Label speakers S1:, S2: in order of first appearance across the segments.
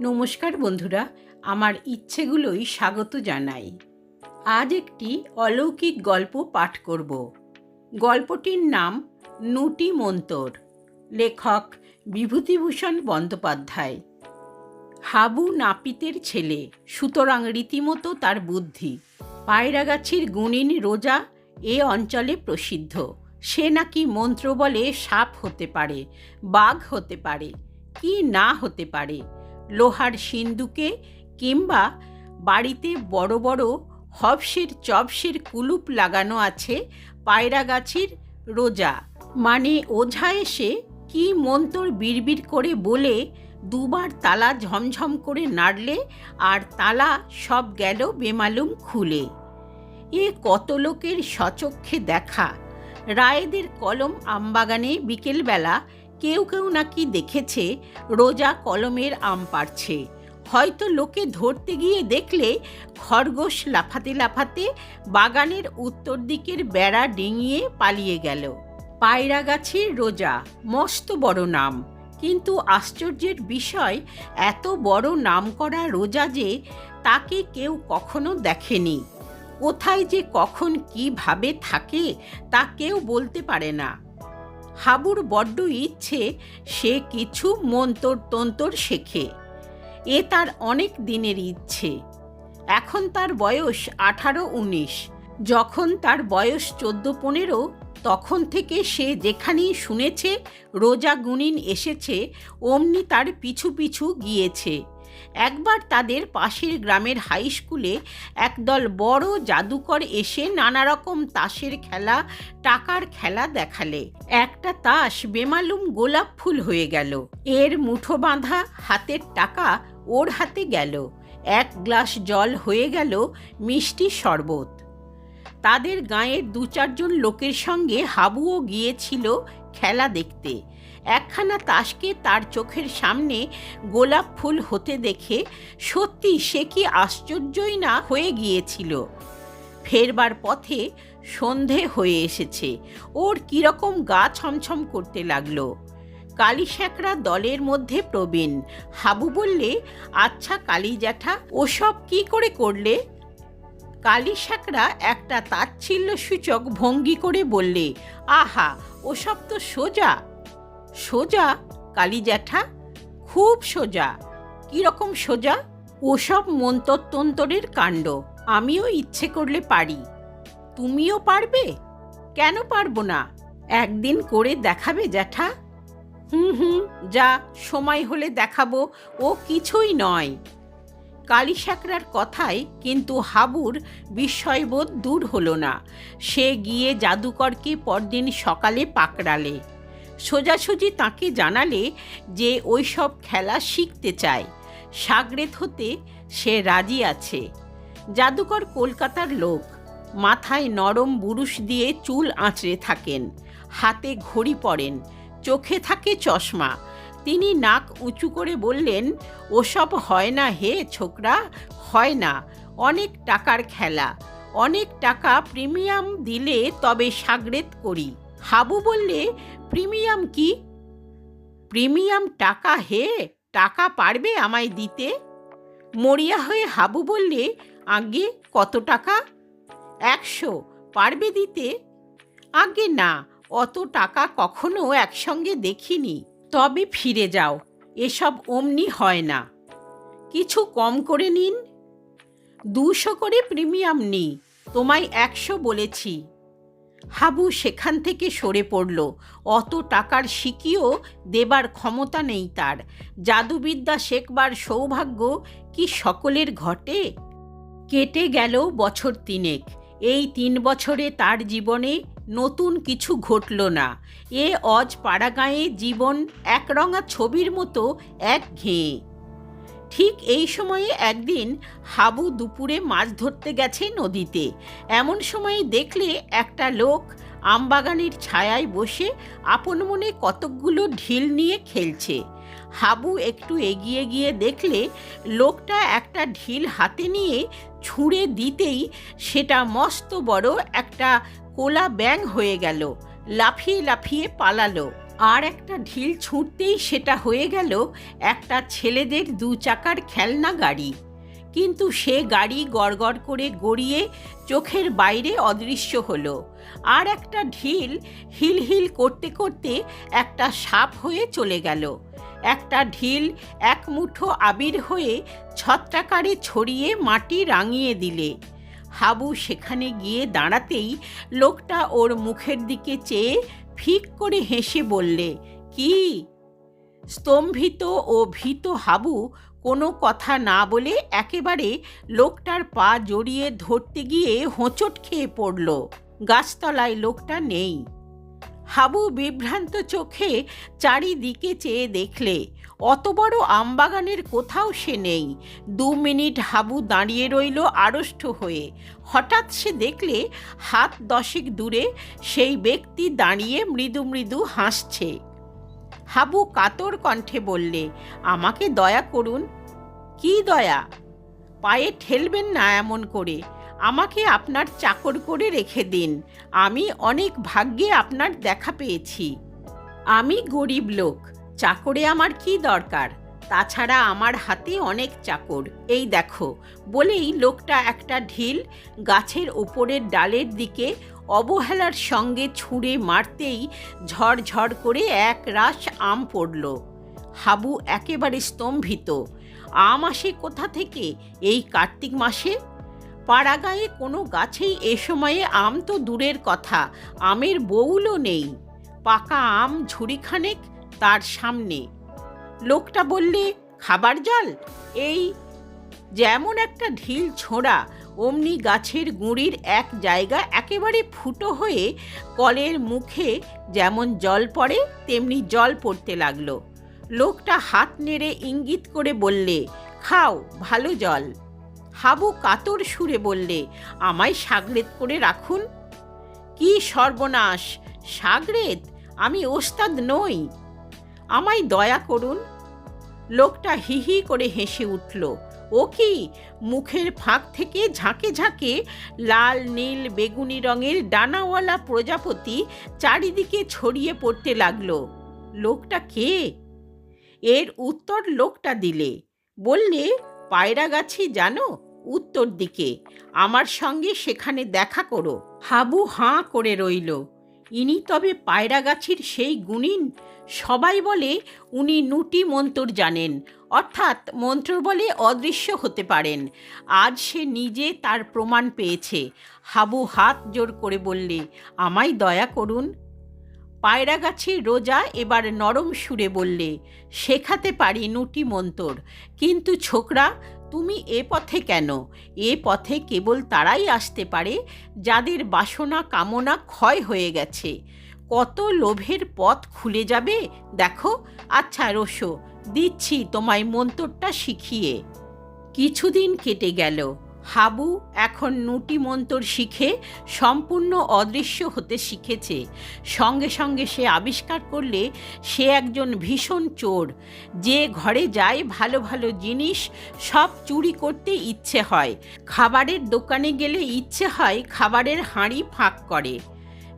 S1: নমস্কার বন্ধুরা, আমার ইচ্ছেগুলোই স্বাগত জানাই। আজ একটি অলৌকিক গল্প পাঠ করব। গল্পটির নাম নুটি মন্তর, লেখক বিভূতিভূষণ বন্দ্যোপাধ্যায়। হাবু নাপিতের ছেলে, সুতরাং রীতিমতো তার বুদ্ধি। পায়রাগাছির গুণিন রোজা এ অঞ্চলে প্রসিদ্ধ। সে নাকি মন্ত্র বলে সাপ হতে পারে, বাঘ হতে পারে, কি না হতে পারে লোহার সিন্দুকে কিংবা বাড়িতে বড় বড় হবসের চবসের কুলুপ লাগানো আছে পায়রাগাছির রোজা। মানে ওঝা এসে কি মন্তর বিড়বিড় করে বলে দুবার তালা ঝমঝম করে নাড়লে আর তালা সব গেল বেমালুম খুলে। এ কত লোকের সচক্ষে দেখা। রায়েদের কলম আমবাগানে বিকেলবেলা কেউ কেউ নাকি দেখেছে রোজা কলমের আম পাড়ছে। হয়তো লোকে ধরতে গিয়ে দেখলে খরগোশ লাফাতে লাফাতে বাগানের উত্তর দিকের বেড়া ডিঙিয়ে পালিয়ে গেল। পায়রা গাছের রোজা, মস্ত বড় নাম। কিন্তু আশ্চর্যের বিষয়, এত বড় নাম করা রোজা যে তাকে কেউ কখনো দেখেনি। কোথায় যে কখন কীভাবে থাকে তা কেউ বলতে পারে না। হাবুর বড্ড ইচ্ছে সে কিছু মন্তর তন্তর শেখে। এ তার অনেক দিনের ইচ্ছে। এখন তার বয়স আঠারো উনিশ। যখন তার বয়স চোদ্দ পনেরো, তখন থেকে সে যেখানেই শুনেছে, রোজা গুনিন এসেছে, অমনি তার পিছু পিছু গিয়েছে। একবার তাদের পাশের গ্রামের হাই স্কুলে একদল বড় জাদুকর এসে নানা রকম তাসের খেলা, টাকার খেলা দেখালে। একটা তাস বেমালুম গোলাপ ফুল হয়ে গেল। এর মুঠো বাঁধা হাতের টাকা ওর হাতে গেল। এক গ্লাস জল হয়ে গেল মিষ্টি শরবত। তাদের গাঁয়ের দু চারজন লোকের সঙ্গে হাবুও গিয়েছিল খেলা দেখতে। একখানা তাসকে তার চোখের সামনে গোলাপ ফুল হতে দেখে সত্যি সে কি আশ্চর্যই না হয়ে গিয়েছিল। ফেরবার পথে সন্ধে হয়ে এসেছে। ওর কীরকম গা ছমছম করতে লাগল। কালীশ্যাকরা দলের মধ্যে প্রবীণ। হাবু বললে আচ্ছা কালী জ্যাঠা ওসব কি করে করলে? কালীশ্যাকরা একটা তাচ্ছিল্য সূচক ভঙ্গি করে বললে, আহা, ওসব তো সোজা। সোজা কালী জ্যাঠা খুব সোজা। কীরকম সোজা? ওসব মন্তরতন্তরের কাণ্ড। আমিও ইচ্ছে করলে পারি। তুমিও পারবে? কেন পারব না? একদিন করে দেখাবে জ্যাঠা। হুম হুম, যা, সময় হলে দেখাবো। ও কিছুই নয়। কালীসাকরার কথায় কিন্তু হাবুর বিস্ময়বোধ দূর হলো না। সে গিয়ে জাদুকরকে পরদিন সকালে পাকড়ালে। সোজাসুজি তাকে জানালে যে ওই সব খেলা শিখতে চায়। সাগরেত হতে সে রাজি আছে। জাদুকর কলকাতার লোক মাথায় নরম বুরুশ দিয়ে চুল আঁচড়ে থাকেন। হাতে ঘড়ি পরেন। চোখে থাকে চশমা। তিনি নাক উঁচু করে বললেন, ওসব হয় না হে ছোকরা, হয় না। অনেক টাকার খেলা। অনেক টাকা প্রিমিয়াম দিলে তবে সাগরেত করি। হাবু বললে, প্রিমিয়াম কি? প্রিমিয়াম টাকা হে, টাকা পারবে আমায় দিতে? মরিয়া হয়ে হাবু বললে আগে কত টাকা? একশো, পারবে দিতে? আগে না, অত টাকা কখনো একসঙ্গে দেখিনি, তবে ফিরে যাও, এসব অমনি হয় না। কিছু কম করে নিন। দুশো করে প্রিমিয়াম নিই, তোমায় একশো বলেছি। হাবু সেখান থেকে সরে পড়ল। অত টাকার শিকিও দেবার ক্ষমতা নেই তার। জাদুবিদ্যা শেখবার সৌভাগ্য কি সকলের ঘটে? কেটে গেল বছর তিনেক। এই তিন বছরে তার জীবনে নতুন কিছু ঘটল না। এ অজ পাড়াগাঁয়ে জীবন একরঙা ছবির মতো এক ঘেয়ে ঠিক এই সময়ে একদিন হাবু দুপুরে মাছ ধরতে গেছে নদীতে। এমন সময়ে দেখলে একটা লোক আমবাগানের ছায়ায় বসে আপন মনে কতকগুলো ঢিল নিয়ে খেলছে। হাবু একটু এগিয়ে গিয়ে দেখলে লোকটা একটা ঢিল হাতে নিয়ে ছুঁড়ে দিতেই সেটা মস্ত বড় একটা কোলা ব্যাং হয়ে গেল, লাফিয়ে লাফিয়ে পালালো। আর একটা ঢিল ছুঁড়তেই সেটা হয়ে গেল একটা ছেলেদের দু চাকার খেলনা গাড়ি। কিন্তু সে গাড়ি গড়গড় করে গড়িয়ে চোখের বাইরে অদৃশ্য হলো। আর একটা ঢিল হিল হিল করতে করতে একটা সাপ হয়ে চলে গেল। একটা ঢিল এক মুঠো আবির হয়ে ছত্রাকারে ছড়িয়ে মাটি রাঙিয়ে দিলে। হাবু সেখানে গিয়ে দাঁড়াতেই লোকটা ওর মুখের দিকে চেয়ে ফিক করে হেসে বললে, কি? স্তম্ভিত ও ভীত হাবু কোনো কথা না বলে একেবারে লোকটার পা জড়িয়ে ধরতে গিয়ে হোঁচট খেয়ে পড়ল। গাছতলায় লোকটা নেই। হাবু বিভ্রান্ত চোখে চারিদিকে চেয়ে দেখলে, অত বড় আমবাগানের কোথাও সে নেই। দু মিনিট হাবু দাঁড়িয়ে রইল আড়ষ্ট হয়ে। হঠাৎ সে দেখলে, হাত দশেক দূরে সেই ব্যক্তি দাঁড়িয়ে মৃদু মৃদু হাসছে। হাবু কাতর কণ্ঠে বললে, আমাকে দয়া করুন। কি দয়া? পায়ে ঠেলবেন না এমন করে। আমাকে আপনার চাকর করে রেখে দিন। আমি অনেক ভাগ্যে আপনার দেখা পেয়েছি। আমি গরিব লোক, চাকরে আমার কি দরকার? তাছাড়া আমার হাতে অনেক চাকর। এই দেখো, বলেই লোকটা একটা ঢিল গাছের ওপরের ডালের দিকে অবহেলার সঙ্গে ছুঁড়ে মারতেই ঝড়ঝড় করে এক রাশ আম পড়ল। হাবু একেবারে স্তম্ভিত। আম আসে কোথা থেকে? এই কার্তিক মাসে? পাড়াগায়ে কোনো গাছেই এ সময়ে আম তো দূরের কথা, আমের বউলও নেই। পাকা আম ঝুড়িখানেক তার সামনে। লোকটা বললে, খাবার জল? এই যেমন একটা ঢিল ছোঁড়া, অমনি গাছের গুঁড়ির এক জায়গা একেবারে ফুটো হয়ে কলের মুখে যেমন জল পড়ে, তেমনি জল পড়তে লাগল। লোকটা হাত নেড়ে ইঙ্গিত করে বললে, খাও, ভালো জল। হাবু কাতর সুরে বললে, আমায় সাগরেত করে রাখুন? কি সর্বনাশ, সাগরেত? আমি ওস্তাদ নই। আমায় দয়া করুন। লোকটা হি হি করে হেসে উঠল, ও কি, মুখের ফাঁক থেকে ঝাঁকে ঝাঁকে লাল, নীল, বেগুনি রঙের ডানাওয়ালা প্রজাপতি চারিদিকে ছড়িয়ে পড়তে লাগল। লোকটা কে? এর উত্তর লোকটা দিলে। বললে পায়রাগাছি জানো? উত্তর দিকে, আমার সঙ্গে সেখানে দেখা করো। হাবু হাঁ করে রইল। ইনি তবে পায়রাগাছির সেই গুণিন? সবাই বলে উনি নুটি মন্তর জানেন, অর্থাৎ মন্ত্র বলে অদৃশ্য হতে পারেন। আজ সে নিজে তার প্রমাণ পেয়েছে। হাবু হাত জোর করে বললে, আমায় দয়া করুন। পায়রাগাছির রোজা এবার নরম সুরে বললে, শেখাতে পারি নুটি মন্তর, কিন্তু ছোকরা তুমি এ পথে কেন? এ পথে কেবল তারাই আসতে পারে, যাদের বাসনা কামনা ক্ষয় হয়ে গেছে। কত লোভের পথ খুলে যাবে? দেখো। আচ্ছা রসো, দিচ্ছি তোমায় মন্তরটা শিখিয়ে। কিছুদিন কেটে গেল। হাবু এখন নুটি মন্তর শিখে সম্পূর্ণ অদৃশ্য হতে শিখেছে। সঙ্গে সঙ্গে সে আবিষ্কার করলে সে একজন ভীষণ চোর। যে ঘরে যায় ভালো ভালো জিনিস সব চুরি করতে ইচ্ছে হয়। খাবারের দোকানে গেলে ইচ্ছে হয় খাবারের হাঁড়ি ফাঁক করে।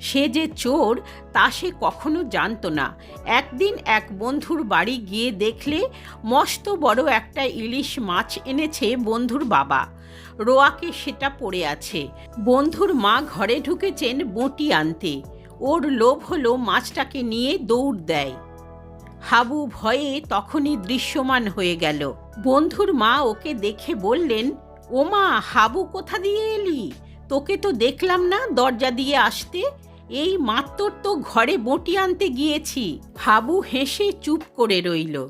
S1: সে যে চোর তা সে কখনো জানতো না। একদিন এক বন্ধুর বাড়ি গিয়ে দেখলে মস্ত বড় একটা ইলিশ মাছ এনেছে বন্ধুর বাবা। রোয়াকে সেটা পড়ে আছে। বন্ধুর মা ঘরে ঢুকেছেন বঁটি আনতে। ওর লোভ হলো মাছটাকে নিয়ে দৌড় দেয়। হাবু ভয়ে তখনই দৃশ্যমান হয়ে গেল। বন্ধুর মা ওকে দেখে বললেন, ওমা, হাবু কোথা দিয়ে এলি? তোকে তো দেখলাম না দরজা দিয়ে আসতে। এই মাত্র তো ঘরে বঁটি আনতে গিয়েছি। হাবু হেসে চুপ করে রইল।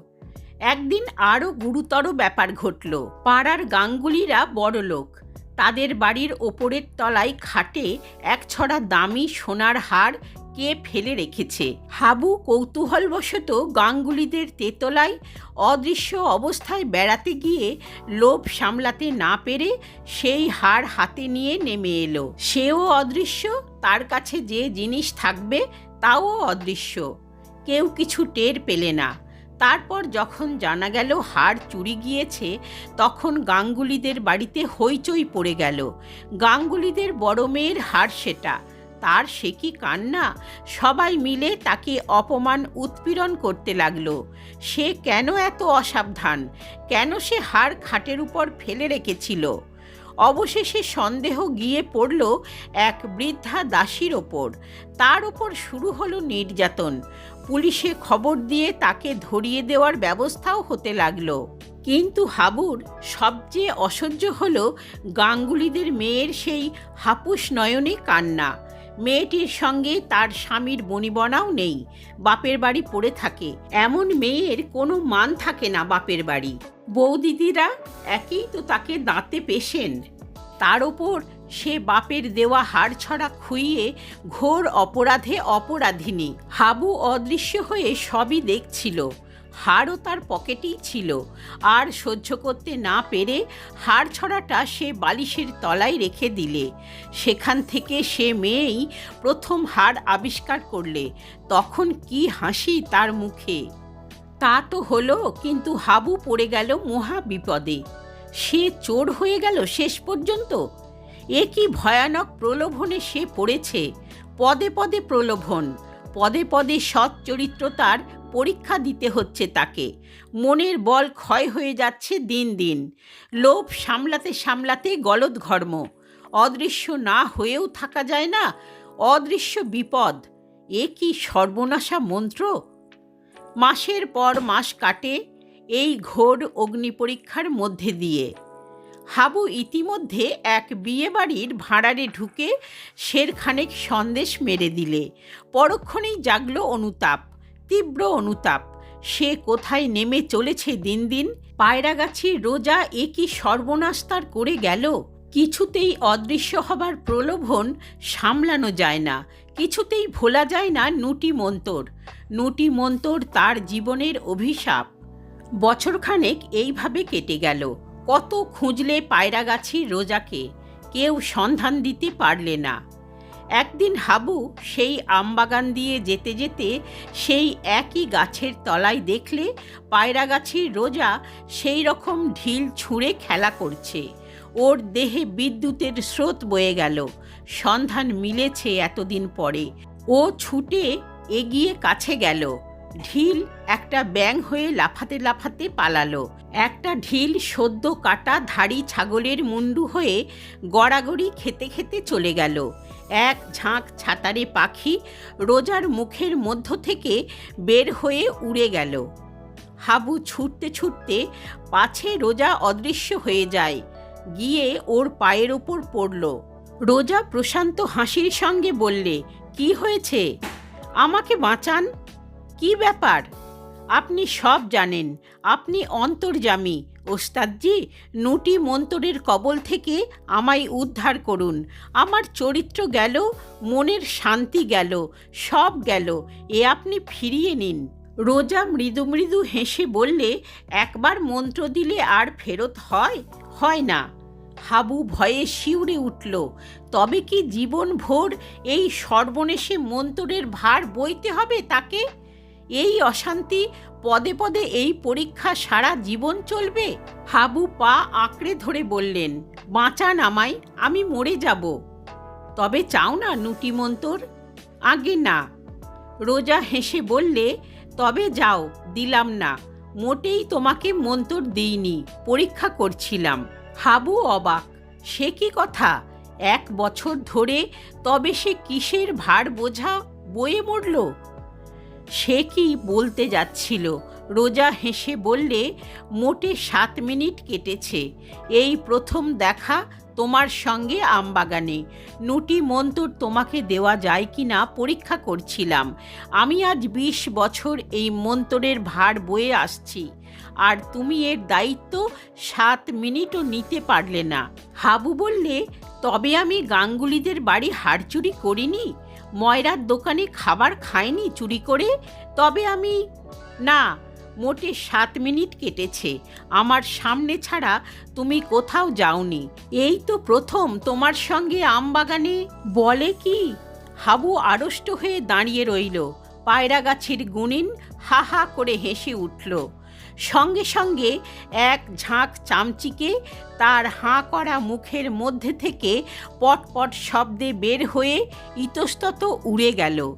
S1: একদিন আরও গুরুতর ব্যাপার ঘটল। পাড়ার গাঙ্গুলিরা বড় লোক তাদের বাড়ির ওপরের তলায় খাটে এক ছড়া দামি সোনার হার কে ফেলে রেখেছে। হাবু কৌতূহলবশত গাঙ্গুলিদের তেতলায় অদৃশ্য অবস্থায় বেড়াতে গিয়ে লোভ সামলাতে না পেরে সেই হার হাতে নিয়ে নেমে এলো। সেও অদৃশ্য, তার কাছে যে জিনিস থাকবে তাও অদৃশ্য। কেউ কিছু টের পেলে না। তারপর যখন জানা গেল হাড় চুরি গিয়েছে, তখন গাঙ্গুলিদের বাড়িতে হইচই পড়ে গেল। গাঙ্গুলিদের বড় মেয়ের হাড় সেটা। তার সে কি কান্না? সবাই মিলে তাকে অপমান, উৎপীড়ন করতে লাগল। সে কেন এত অসাবধান? কেন সে হাড় খাটের উপর ফেলে রেখেছিল? অবশেষে সন্দেহ গিয়ে পড়ল এক বৃদ্ধা দাসীর ওপর। তার ওপর শুরু হলো নির্যাতন। পুলিশে খবর দিয়ে তাকে ধরিয়ে দেওয়ার ব্যবস্থাও হতে লাগল। কিন্তু হাবুর সবচেয়ে অসহ্য হলো গাঙ্গুলিদের মেয়ের সেই হাপুস নয়নে কান্না। মেয়েটির সঙ্গে তার স্বামীর বনিবনাও নেই, বাপের বাড়ি পড়ে থাকে। এমন মেয়ের কোনো মান থাকে না বাপের বাড়ি। বৌদিদিরা একেই তো তাকে দাঁতে পেশেন। তার ওপর সে বাপের দেওয়া হাড় ছড়া খুইয়ে ঘোর অপরাধে অপরাধিনী। হাবু অদৃশ্য হয়ে সবই দেখছিল। হাড়ও তার পকেটেই ছিল। আর সহ্য করতে না পেরে হাড় ছড়াটা সে বালিশের তলায় রেখে দিলে। সেখান থেকে সে মেয়েই প্রথম হাড় আবিষ্কার করলে। তখন কি হাসি তার মুখে। তা তো হলো, কিন্তু হাবু পড়ে গেল মহা বিপদে সে চোর হয়ে গেল শেষ পর্যন্ত? এ কি ভয়ানক প্রলোভনে সে পড়েছে? পদে পদে প্রলোভন, পদে পদে সৎ চরিত্রতার পরীক্ষা দিতে হচ্ছে তাকে। মনের বল ক্ষয় হয়ে যাচ্ছে দিন দিন। লোভ সামলাতে সামলাতে গলদঘর্ম অদৃশ্য না হয়েও থাকা যায় না, অদৃশ্য বিপদ। এ কি সর্বনাশা মন্ত্র? মাসের পর মাস কাটে এই ঘোর অগ্নি পরীক্ষার মধ্যে দিয়ে। হাবু ইতিমধ্যে এক বিয়েবাড়ির ভাঁড়ারে ঢুকে শেরখানেক সন্দেশ মেরে দিলে। পরক্ষণেই জাগলো অনুতাপ, তীব্র অনুতাপ। সে কোথায় নেমে চলেছে দিন দিন? পায়রাগাছি রোজা এ কি সর্বনাশ তার করে গেল? কিছুতেই অদৃশ্য হবার প্রলোভন সামলানো যায় না, কিছুতেই ভোলা যায় না নুটি মন্তর। নুটি মন্তর তার জীবনের অভিশাপ। বছরখানেক এইভাবে কেটে গেল। কত খুঁজলে পায়রাগাছি রোজাকে, কেউ সন্ধান দিতে পারলে না। একদিন হাবু সেই আমবাগান দিয়ে যেতে যেতে সেই একই গাছের তলায় দেখলে পায়রা পায়রাগাছির রোজা সেই রকম ঢিল ছুঁড়ে খেলা করছে। ওর দেহে বিদ্যুতের স্রোত বয়ে গেল। সন্ধান মিলেছে এতদিন পরে। ও ছুটে এগিয়ে কাছে গেল। ঢিল একটা ব্যাং হয়ে লাফাতে লাফাতে পালালো। একটা ঢিল সদ্য কাটা ধাড়ি ছাগলের মুন্ডু হয়ে গড়াগড়ি খেতে খেতে চলে গেল। এক ঝাঁক ছাতারে পাখি রোজার মুখের মধ্য থেকে বের হয়ে উড়ে গেল। হাবু ছুটতে ছুটতে পাছে রোজা অদৃশ্য হয়ে যায়। গিয়ে ওর পায়ের ওপর পড়ল। রোজা প্রশান্ত হাসির সঙ্গে বললে, কি হয়েছে? আমাকে বাঁচান। কি ব্যাপার? আপনি সব জানেন। আপনি অন্তর্জামী ওস্তাদজি, নুটি মন্তরের কবল থেকে আমায় উদ্ধার করুন। আমার চরিত্র গেল, মনের শান্তি গেল, সব গেল। এ আপনি ফিরিয়ে নিন। রোজা মৃদু মৃদু হেসে বললে, একবার মন্ত্র দিলে আর ফেরত হয়? হয় না। হাবু ভয়ে শিউরে উঠল। তবে কি জীবন ভোর এই সর্বনেশে মন্তরের ভার বইতে হবে তাকে? এই অশান্তি পদে পদে এই পরীক্ষা সারা জীবন চলবে? হাবু পা আঁকড়ে ধরে বললেন বাঁচান আমায়, আমি মরে যাব। তবে চাও না, নুটি মন্তর? আগে না। রোজা হেসে বললে, তবে যাও, দিলাম না। মোটেই তোমাকে মন্তর দিইনি, পরীক্ষা করছিলাম। হাবু অবাক, সে কি কথা? এক বছর ধরে তবে সে কিসের ভার বোঝা? বয়ে মরল? সে কি বলতে যাচ্ছিল? রোজা হেসে বললে, মোটে সাত মিনিট কেটেছে। এই প্রথম দেখা তোমার সঙ্গে আমবাগানে। নুটি মন্তর তোমাকে দেওয়া যায় কি না পরীক্ষা করছিলাম। আমি আজ বিশ বছর এই মন্তরের ভার বয়ে আসছি। আর তুমি এর দায়িত্ব সাত মিনিটও নিতে পারলে না। হাবু বললে, তবে আমি গাঙ্গুলিদের বাড়ি হাড়চুরি করিনি? ময়রার দোকানে খাবার খাইনি চুরি করে, তবে আমি, না, মোটে সাত মিনিট কেটেছে। আমার সামনে ছাড়া তুমি কোথাও যাওনি। এই তো প্রথম তোমার সঙ্গে আমবাগানে বলে কি? হাবু আড়ষ্ট হয়ে দাঁড়িয়ে রইল। পায়রা গাছের গুণিন হা হা করে হেসে উঠল। সঙ্গে সঙ্গে এক ঝাঁক চামচিকে তার হাঁ করা মুখের মধ্যে থেকে পটপট শব্দে বের হয়ে ইতস্তত উড়ে গেল।